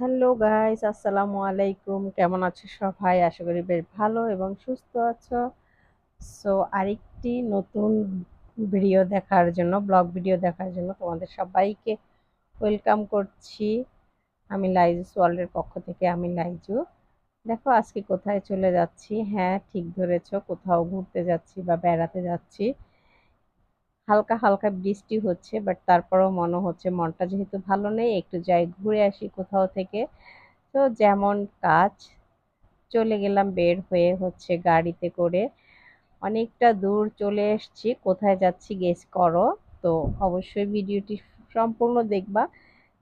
Hello guys, আসসালামু আলাইকুম। কেমন আছো সবাই? আশা করি বেশ ভালো এবং সুস্থ আছো। সো আরেকটি নতুন ভিডিও দেখার জন্য ব্লগ ভিডিও দেখার জন্য তোমাদের সবাইকে ওয়েলকাম করছি। আমি লাইজু ওয়ার্ল্ডের পক্ষ থেকে আমি লাইজু। দেখো, আজকে কোথায় চলে যাচ্ছি? হ্যাঁ ঠিক ধরেছ, কোথাও ঘুরতে যাচ্ছি বা বেড়াতে যাচ্ছি। হালকা হালকা বৃষ্টি হচ্ছে বাট তারপরেও মনে হচ্ছে মনটা যেহেতু ভালো নেই, একটু যাই ঘুরে আসি কোথাও থেকে। তো যেমন কাজ, চলে গেলাম বের হয়ে হচ্ছে গাড়িতে করে। অনেকটা দূর চলে এসছি, কোথায় যাচ্ছি গেস করো। তো অবশ্যই ভিডিওটি সম্পূর্ণ দেখবা,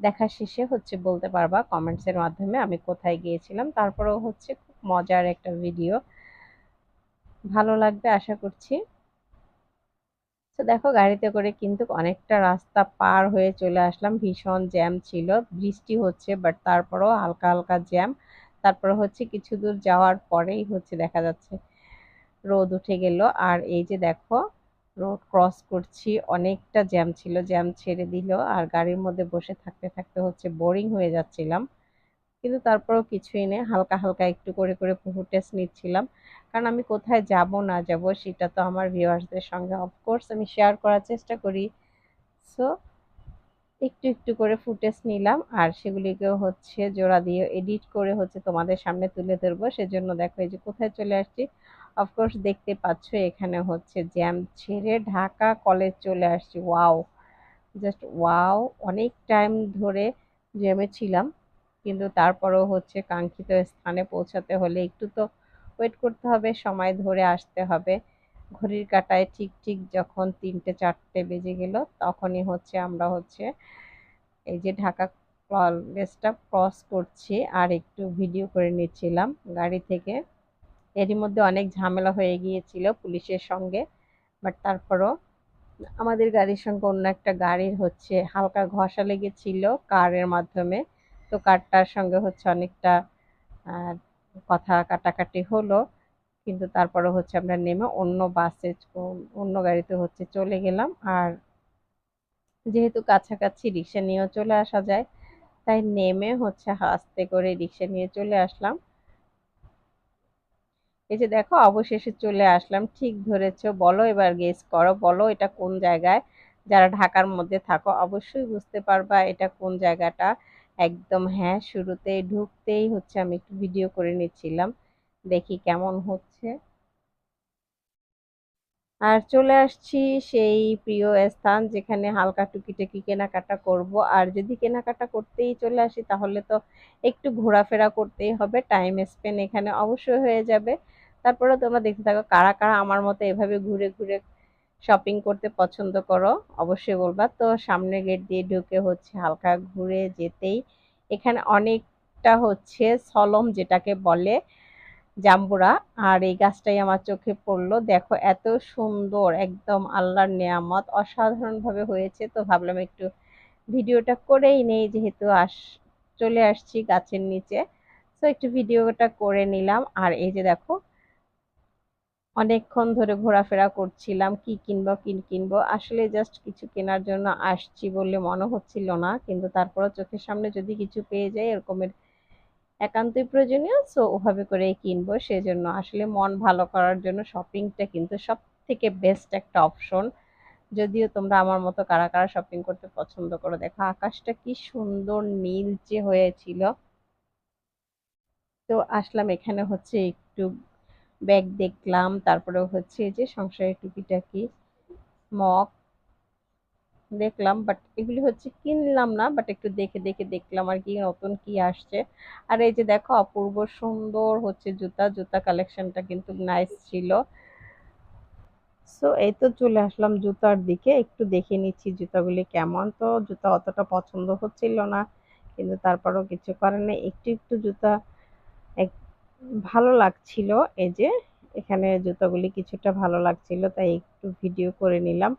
দেখা শেষে হচ্ছে বলতে পারবা কমেন্টসের মাধ্যমে আমি কোথায় গিয়েছিলাম। তারপরেও হচ্ছে খুব মজার একটা ভিডিও ভালো লাগবে আশা করছি। তো দেখো গাড়িতে করে কিন্তু অনেকটা রাস্তা পার হয়ে চলে আসলাম। ভীষণ জ্যাম ছিল, বৃষ্টি হচ্ছে বাট তারপরেও হালকা হালকা জ্যাম তারপরে হচ্ছে কিছু দূর যাওয়ার পরেই হচ্ছে দেখা যাচ্ছে রোদ উঠে গেল। আর এই যে দেখো রোড ক্রস করছি, অনেকটা জ্যাম ছিল জ্যাম ছেড়ে দিল। আর গাড়ির মধ্যে বসে থাকতে থাকতে হচ্ছে বোরিং হয়ে যাচ্ছিলাম। কিন্তু তারপরেও কিছুই নেই, হালকা হালকা একটু করে করে ফুটেজ নিচ্ছিলাম। কারণ আমি কোথায় যাব, না যাব, সেটা তো আমার ভিউয়ার্সদের সঙ্গে অফকোর্স আমি শেয়ার করার চেষ্টা করি। সো একটু একটু করে ফুটেজ নিলাম আর সেগুলিকেও হচ্ছে জোড়া দিয়ে এডিট করে হচ্ছে তোমাদের সামনে তুলে ধরবো। সেজন্য দেখো এই যে কোথায় চলে আসছি। অফকোর্স দেখতে পাচ্ছ এখানে হচ্ছে জ্যাম ছেড়ে ঢাকা কলেজ চলে আসছি। ওয়াও জাস্ট ওয়াও অনেক টাইম ধরে জ্যামে ছিলাম। কিন্তু তারপরেও হচ্ছে কাঙ্ক্ষিত স্থানে পৌঁছাতে হলে একটু তো ওয়েট করতে হবে, সময় ধরে আসতে হবে। ঘড়ির কাটায় ঠিক ঠিক যখন তিনটে, চারটে বেজে গেল, তখনই হচ্ছে আমরা হচ্ছে এই যে ঢাকা কলেজটা ক্রস করছি আর একটু ভিডিও করে নিচ্ছিলাম। গাড়ি থেকে এরই মধ্যে অনেক ঝামেলা হয়ে গিয়েছিল পুলিশের সঙ্গে বাট তারপরও আমাদের গাড়ির সঙ্গে অন্য একটা গাড়ির হচ্ছে হালকা ঘষা লেগেছিল কারের মাধ্যমে। তো কারটার সঙ্গে হচ্ছে অনেকটা কথা কাটাকাটি হলো, কিন্তু তারপরে হচ্ছে আমরা নেমে অন্য বাসে অন্য গাড়িতে হচ্ছে চলে গেলাম। আর যেহেতু কাছাকাছি রিক্সা নিয়েও চলে আসা যায়, তাই নেমে হচ্ছে হাসতে করে রিক্সা নিয়ে চলে আসলাম। এই যে দেখো, অবশেষে চলে আসলাম। ঠিক ধরেছ, বলো এবার গেস করো, বলো এটা কোন জায়গায়? যারা ঢাকার মধ্যে থাকো, অবশ্যই বুঝতে পারবা এটা কোন জায়গাটা। একদম হ্যাঁ শুরুতেই ঢুকতেই হচ্ছে আমি একটু ভিডিও করে নিচ্ছিলাম। দেখি কেমন হচ্ছে। আর চলে আসছি সেই প্রিয় স্থান যেখানে হালকা টুকিটাকি কেনাকাটা করব। আর যদি কেনাকাটা করতেই চলে আসি তাহলে তো একটু ঘোরাফেরা করতেই হবে। টাইম স্পেন্ড এখানে অবশ্যই হয়ে যাবে। তারপরে তোমরা দেখতে থাকো কারা কারা আমার মতো এভাবে ঘুরে ঘুরে শপিং করতে পছন্দ করো, অবশ্যই বলবা। তো সামনের গেট দিয়ে ঢুকে হচ্ছে হালকা ঘুরে যেতেই। এখানে অনেকটা হচ্ছে সলম যেটাকে বলে জাম্বুরা। আর এই গাছটাই আমার চোখে পড়ল। দেখো এত সুন্দর, একদম আল্লাহর নেয়ামত। অসাধারণভাবে হয়েছে। তো ভাবলাম একটু ভিডিওটা করেই নেই, যেহেতু আস, চলে আসছি গাছের নিচে। তো একটু ভিডিওটা করে নিলাম। আর এই যে দেখো অনেকক্ষণ ধরে ঘোরাফেরা করছিলাম, কি কিনবো কি কিনবো। আসলে জাস্ট কিছু কেনার জন্য আসছি বলে মনে হচ্ছিল না, কিন্তু তারপরও চোখের সামনে যদি কিছু পেয়ে যাই, এরকমের একান্তই প্রয়োজনীয় সো ওভাবে করেই কিনবো। সেজন্য আসলে মন ভালো করার জন্য শপিংটা কিন্তু সব থেকে বেস্ট একটা অপশন যদিও তোমরা আমার মতো কারা কারা শপিং করতে পছন্দ করো, দেখো আকাশটা কি সুন্দর নীলচে হয়েছিল। তো আসলাম এখানে হচ্ছে একটু ব্যাগ দেখলাম তারপরে হচ্ছে যে সংসারের টুকিটাকি, মগ দেখলাম বাট এগুলি হচ্ছে কিনলাম না বাট একটু দেখে দেখে দেখলাম আর কি, নতুন কি আসছে। আর এই যে দেখো, অপূর্ব সুন্দর হচ্ছে জুতা জুতা কালেকশনটা কিন্তু নাইস ছিল। সো এই তো চলে আসলাম জুতার দিকে, একটু দেখে নিচ্ছি জুতাগুলি কেমন। তো জুতা অতটা পছন্দ হচ্ছিল না, কিন্তু তারপরও কিছু নেই। একটু একটু জুতা ভালো লাগছিল। এই যে, এখানে জুতাগুলি কিছুটা ভালো লাগছিল, তাই একটু ভিডিও করে নিলাম।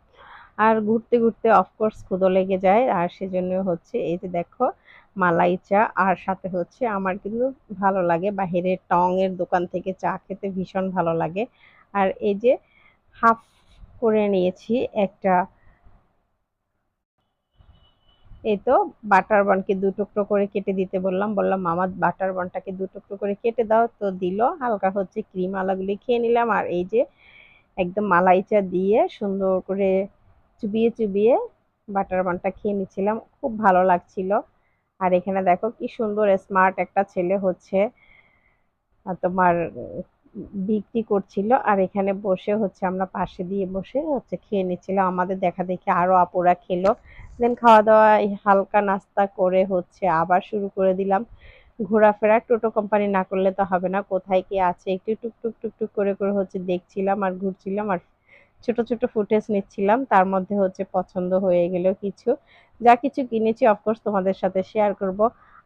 আর ঘুরতে ঘুরতে অফকোর্স ক্ষুদো লেগে যায়। আর সেজন্য হচ্ছে, এই যে দেখো, মালাই চা। আর সাথে হচ্ছে, আমার কিন্তু ভালো লাগে বাহিরের টং এর দোকান থেকে চা খেতে ভীষণ ভালো লাগে। আর এই যে হাফ করে নিয়েছি একটা এই তো বাটার বনকে দু টুকরো করে কেটে দিতে বললাম বললাম, মামা বাটার বনটাকে দু টুকরো করে কেটে দাও। তো দিল, হালকা হচ্ছে ক্রিম আলাগুলি খেয়ে নিলাম। আর এই যে একদম মালাইচা দিয়ে সুন্দর করে চুবিয়ে চুবিয়ে বাটার বনটা খেয়ে নিচ্ছিলাম, খুব ভালো লাগছিল। আর এখানে দেখো কি সুন্দর স্মার্ট একটা ছেলে হচ্ছে। তোমার বিক্রি করছিল আর এখানে বসে হচ্ছে আমরা পাশে দিয়ে বসে হচ্ছে খেয়ে নিচ্ছিলাম। আমাদের দেখা দেখি আরও আপুরা খেলো। দেন খাওয়া দাওয়া হালকা নাস্তা করে হচ্ছে আবার শুরু করে দিলাম। ঘোরাফেরা টোটো কোম্পানি না করলে তো হবে না। কোথায় কি আছে? একটু টুকটুক টুকটুক করে করে হচ্ছে দেখছিলাম আর ঘুরছিলাম আর ছোট ছোট ফুটেজ নিচ্ছিলাম। তার মধ্যে হচ্ছে পছন্দ হয়ে গেল কিছু। যা কিছু কিনেছি অফকোর্স তোমাদের সাথে শেয়ার করব।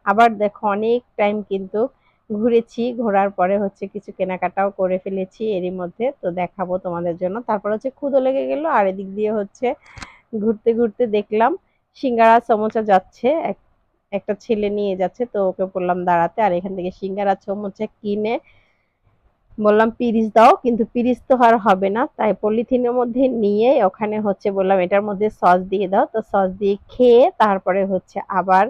আবার দেখো, অনেক টাইম কিন্তু ঘুরেছি, ঘোরার পরে হচ্ছে কিছু কেনাকাটাও করে ফেলেছি এরই মধ্যে, তো দেখাবো তোমাদের জন্য। তারপর হচ্ছে ক্ষুদো লেগে গেল, আর এদিক দিয়ে হচ্ছে ঘুরতে ঘুরতে দেখলাম, সিঙ্গারা সমোচা যাচ্ছে একটা ছেলে নিয়ে যাচ্ছে, তো ওকে বললাম দাঁড়াতে, আর এখান থেকে সিঙ্গারা সমোচা কিনে বললাম পিরিস দাও। কিন্তু পিরিস তো আর হবে না, তাই পলিথিনের মধ্যে নিয়ে ওখানে হচ্ছে বললাম, এটার মধ্যে সস দিয়ে দাও। তো সস দিয়ে খেয়ে তারপরে হচ্ছে আবার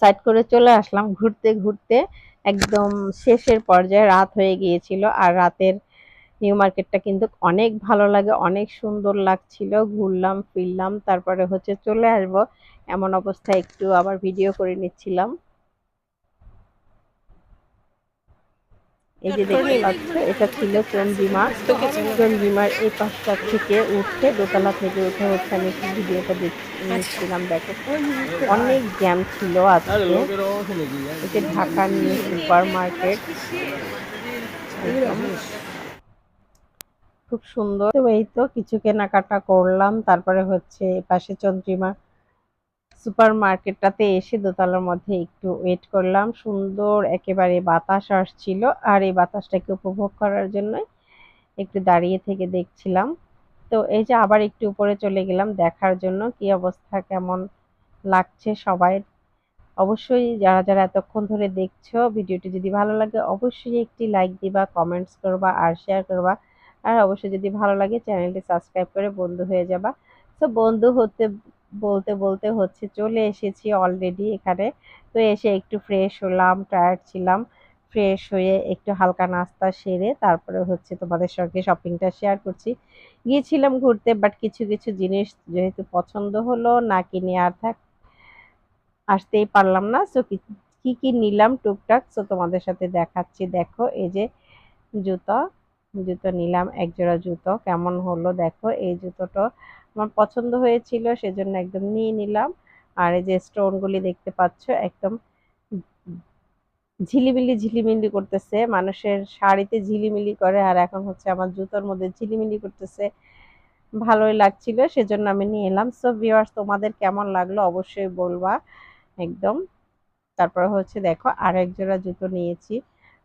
সাইড করে চলে আসলাম ঘুরতে ঘুরতে। একদম শেষের পর্যায়ে রাত হয়ে গিয়েছিল আর রাতের নিউ মার্কেটটা কিন্তু অনেক ভালো লাগে, অনেক সুন্দর লাগছিল। ঘুরলাম, ফিরলাম, তারপরে হচ্ছে চলে আসব। এমন অবস্থায় একটু আবার ভিডিও করে নিচ্ছিলাম। এই যে দেখতে পাচ্ছ এটা ছিল চন্দ্রিমা। চন্দ্রিমার এই পাশটা থেকে উঠে দোতলা থেকে উঠে হচ্ছে আমি ভিডিওটা দেখছিলাম দেখো। অনেক জ্যাম ছিল আজকে। এটা ঢাকা নিউ সুপার মার্কেট খুব সুন্দর। এই তো কিছু কেনাকাটা করলাম তারপরে হচ্ছে পাশে চন্দ্রিমা সুপার মার্কেটটাতে এসে দোতলার মধ্যে একটু ওয়েট করলাম। সুন্দর একেবারে বাতাস আসছিল আর এই বাতাসটাকে উপভোগ করার জন্য একটু দাঁড়িয়ে থেকে দেখছিলাম। তো এই যে আবার একটু উপরে চলে গেলাম দেখার জন্য কি অবস্থা, কেমন লাগছে সবাই? অবশ্যই যারা যারা এতক্ষণ ধরে দেখছ ভিডিওটি যদি ভালো লাগে অবশ্যই একটি লাইক দিবা কমেন্টস করবা আর শেয়ার করবা। আর অবশ্যই যদি ভালো লাগে চ্যানেলটি সাবস্ক্রাইব করে বন্ধু হয়ে যাবা। তো বন্ধু হতে বলতে বলতে হচ্ছে চলে এসেছি অলরেডি এখানে। তো এসে একটু ফ্রেশ হলাম টায়ার্ড ছিলাম। ফ্রেশ হয়ে একটু হালকা নাস্তা সেরে তারপরে হচ্ছে তোমাদের সঙ্গে শপিংটা শেয়ার করছি। গিয়েছিলাম ঘুরতে বাট কিছু কিছু জিনিস যেহেতু পছন্দ হলো, না কিনে আর থাক, আসতেই পারলাম না। সো কি কি নিলাম টুকটাক? সো তোমাদের সাথে দেখাচ্ছি। দেখো, এই যে জুতো জুতো নিলাম এক জোড়া জুতো। কেমন হলো? দেখো, এই জুতোটা আমার পছন্দ হয়েছিল, সেজন্য একদম নিয়ে নিলাম। আর এই যে স্টোনগুলি দেখতে পাচ্ছ, একদম ঝিলিমিলি ঝিলিমিলি করতেছে। মানুষের শাড়িতে ঝিলিমিলি করে, আর এখন হচ্ছে আমার জুতোর মধ্যে ঝিলিমিলি করতেছে। ভালোই লাগছিল, সেজন্য আমি নিয়ে এলাম। সো ভিউয়ার্স তোমাদের কেমন লাগল অবশ্যই বলবা। একদম। তারপর হচ্ছে দেখো, আরেক জোড়া জুতো নিয়েছি।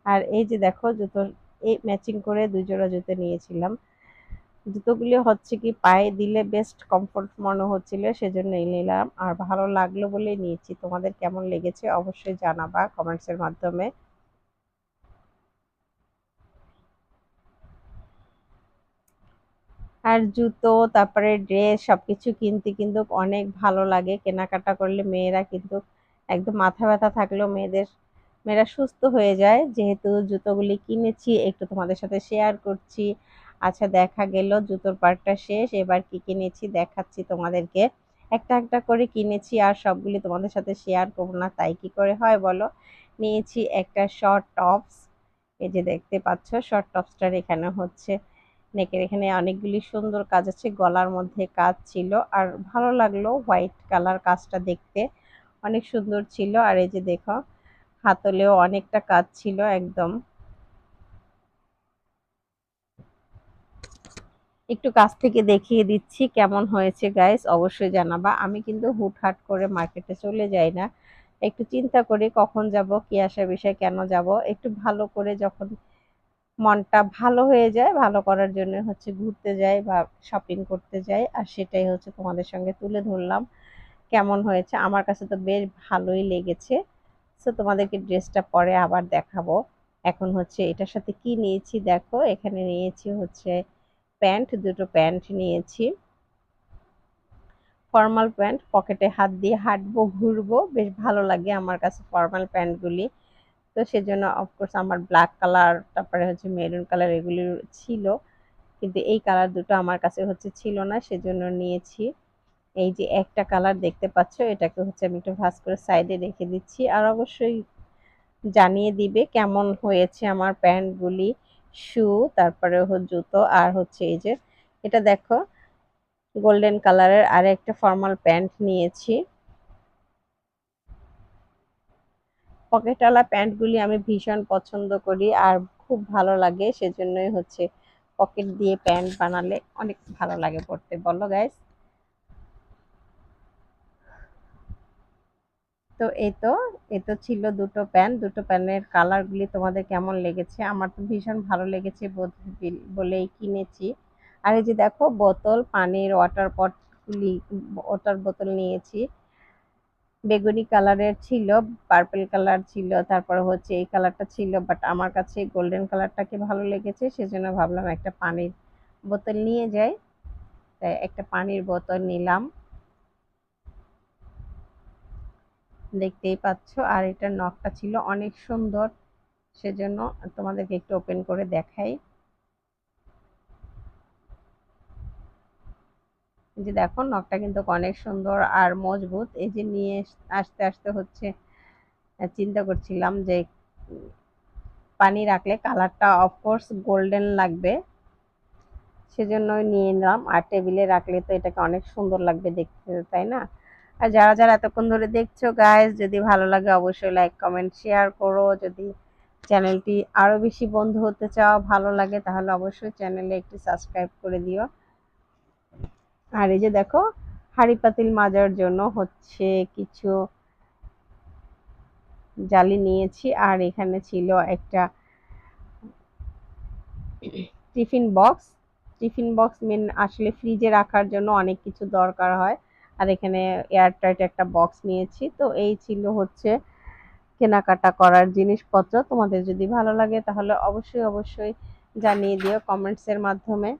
আর এই যে দেখো জুতো এই ম্যাচিং করে দুই জোড়া জুতো নিয়েছিলাম। জুতোগুলি হচ্ছে কি পায়ে দিলে বেস্ট কমফোর্ট মনে হচ্ছিল, সেজন্য নিলাম। আর ভালো লাগল বলে নিয়েছি। তোমাদের কেমন লেগেছে অবশ্যই জানাবা কমেন্টসের মাধ্যমে। আর জুতো, তারপরে ড্রেস সবকিছু কিনতে কিন্তু অনেক ভালো লাগে। কেনাকাটা করলে মেয়েরা কিন্তু একদম মাথা ব্যথা থাকলেও মেয়েদের, মেয়েরা সুস্থ হয়ে যায়। যেহেতু জুতোগুলি কিনেছি, একটু তোমাদের সাথে শেয়ার করছি। আচ্ছা দেখা গেল, জুতোর পার্টটা শেষ। এবার কি কিনেছি দেখাচ্ছি তোমাদেরকে। একটা একটা করে কিনেছি আর সবগুলি তোমাদের সাথে শেয়ার করব না, তাই কি করে হয় বলো? নিয়েছি একটা শর্ট টপস এই যে দেখতে পাচ্ছ শর্ট টপসটার এখানে হচ্ছে নেকের এখানে অনেকগুলি সুন্দর কাজ আছে, গলার মধ্যে কাজ ছিল। আর ভালো লাগল হোয়াইট কালার কাজটা দেখতে। অনেক সুন্দর ছিল। আর এই যে দেখো, হাতলেও অনেকটা কাজ ছিল একদম। একটু কাছ থেকে দেখিয়ে দিচ্ছি কেমন হয়েছে গাইস অবশ্যই জানাবা। আমি কিন্তু হুটহাট করে মার্কেটে চলে যাই না। একটু চিন্তা করি কখন যাব, কি আসার বিষয়, কেন যাব। একটু ভালো করে যখন মনটা ভালো হয়ে যায়, ভালো করার জন্য হচ্ছে ঘুরতে যাই বা শপিং করতে যাই। আর সেটাই হচ্ছে তোমাদের সঙ্গে তুলে ধরলাম কেমন হয়েছে। আমার কাছে তো বেশ ভালোই লেগেছে। সো তোমাদেরকে ড্রেসটা পরে আবার দেখাবো। এখন হচ্ছে এটার সাথে কি নিয়েছি দেখো। এখানে নিয়েছি হচ্ছে প্যান্ট, দুটো প্যান্ট নিয়েছি। ফর্মাল প্যান্ট, পকেটে হাত দিয়ে হাঁটবো, ঘুরবো, বেশ ভালো লাগে আমার কাছে ফর্মাল প্যান্টগুলি। তো সেজন্য অফকোর্স আমার ব্ল্যাক কালার তারপরে হচ্ছে মেরুন কালার এগুলি ছিল। কিন্তু এই কালার দুটো আমার কাছে হচ্ছে ছিল না, সেজন্য নিয়েছি। এই যে একটা কালার দেখতে পাচ্ছ, এটাকে হচ্ছে আমি একটু ভাস করে সাইডে রেখে দিচ্ছি। আর অবশ্যই জানিয়ে দিবে কেমন হয়েছে আমার প্যান্টগুলি। শু তারপরে জুতো আর হচ্ছে এই যে, এটা দেখো গোল্ডেন কালারের আর একটা ফর্মাল প্যান্ট নিয়েছি। পকেটওয়ালা প্যান্টগুলি আমি ভীষণ পছন্দ করি আর খুব ভালো লাগে, সেজন্যই হচ্ছে পকেট দিয়ে প্যান্ট বানালে অনেক ভালো লাগে পড়তে বলো গাইস তো এই তো এ তো ছিল দুটো প্যান। দুটো প্যানের কালারগুলি তোমাদের কেমন লেগেছে? আমার তো ভীষণ ভালো লেগেছে বলেই কিনেছি। আর এই যে দেখো, বোতল, পানির ওয়াটার পটগুলি ওয়াটার বোতল নিয়েছি। বেগুনি কালারের ছিল, পার্পল কালার ছিল, তারপরে হচ্ছে এই কালারটা ছিল, বাট আমার কাছে গোল্ডেন কালারটাকে ভালো লেগেছে? সেজন্য ভাবলাম একটা পানির বোতল নিয়ে যাই। তাই একটা পানির বোতল নিলাম। দেখতেই পাচ্ছ। আর এটার নখটা ছিল অনেক সুন্দর। সেজন্য তোমাদেরকে একটু ওপেন করে দেখাই। যে দেখো, নখটা কিন্তু অনেক সুন্দর আর মজবুত। এই যে নিয়ে আসতে আসতে হচ্ছে চিন্তা করছিলাম যে, পানি রাখলে কালারটা অফকোর্স গোল্ডেন লাগবে। সেজন্য নিয়ে নিলাম আর টেবিলে রাখলে তো এটাকে অনেক সুন্দর লাগবে দেখতে, তাই না? আর যারা যারা এতক্ষণ ধরে দেখছ গাইজ যদি ভালো লাগে অবশ্যই লাইক কমেন্ট শেয়ার করো। যদি চ্যানেলটি আরও বেশি বন্ধু হতে চাও, ভালো লাগে, তাহলে অবশ্যই চ্যানেলে একটি সাবস্ক্রাইব করে দিও। আর এই যে দেখো, হাড়ি পাতিল মাজার জন্য হচ্ছে কিছু জালি নিয়েছি, আর এখানে ছিল একটা tiffin box tiffin box main আসলে ফ্রিজে রাখার জন্য অনেক কিছু দরকার হয়। আর এখানে এয়ারটাইট একটা বক্স নিয়েছি। তো এই ছিল হচ্ছে কেনাকাটা করার জিনিসপত্র। তোমাদের যদি ভালো লাগে তাহলে অবশ্যই অবশ্যই জানিয়ে দিও কমেন্টসের মাধ্যমে।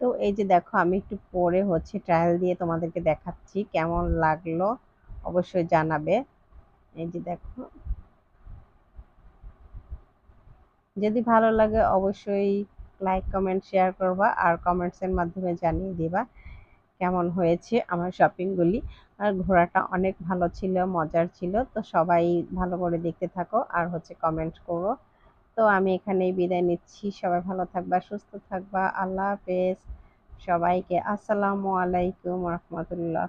তো এই যে দেখো, আমি একটু পরে হচ্ছে ট্রায়াল দিয়ে তোমাদেরকে দেখাচ্ছি কেমন লাগল। অবশ্যই জানাবে। এই যে দেখো। যদি ভালো লাগে অবশ্যই লাইক কমেন্ট শেয়ার করবা আর কমেন্টসের মাধ্যমে জানিয়ে দিবা কেমন হয়েছে আমার শপিংগুলি আর ঘোরাটা অনেক ভালো ছিল, মজার ছিল, তো সবাই ভালো করে দেখতে থাকো আর হচ্ছে কমেন্ট করো। তো আমি এখানেই বিদায় নিচ্ছি, সবাই ভালো থাকবা, সুস্থ থাকবা, আল্লাহ হাফেজ। সবাইকে আসসালামু আলাইকুম রহমতুল্লাহ।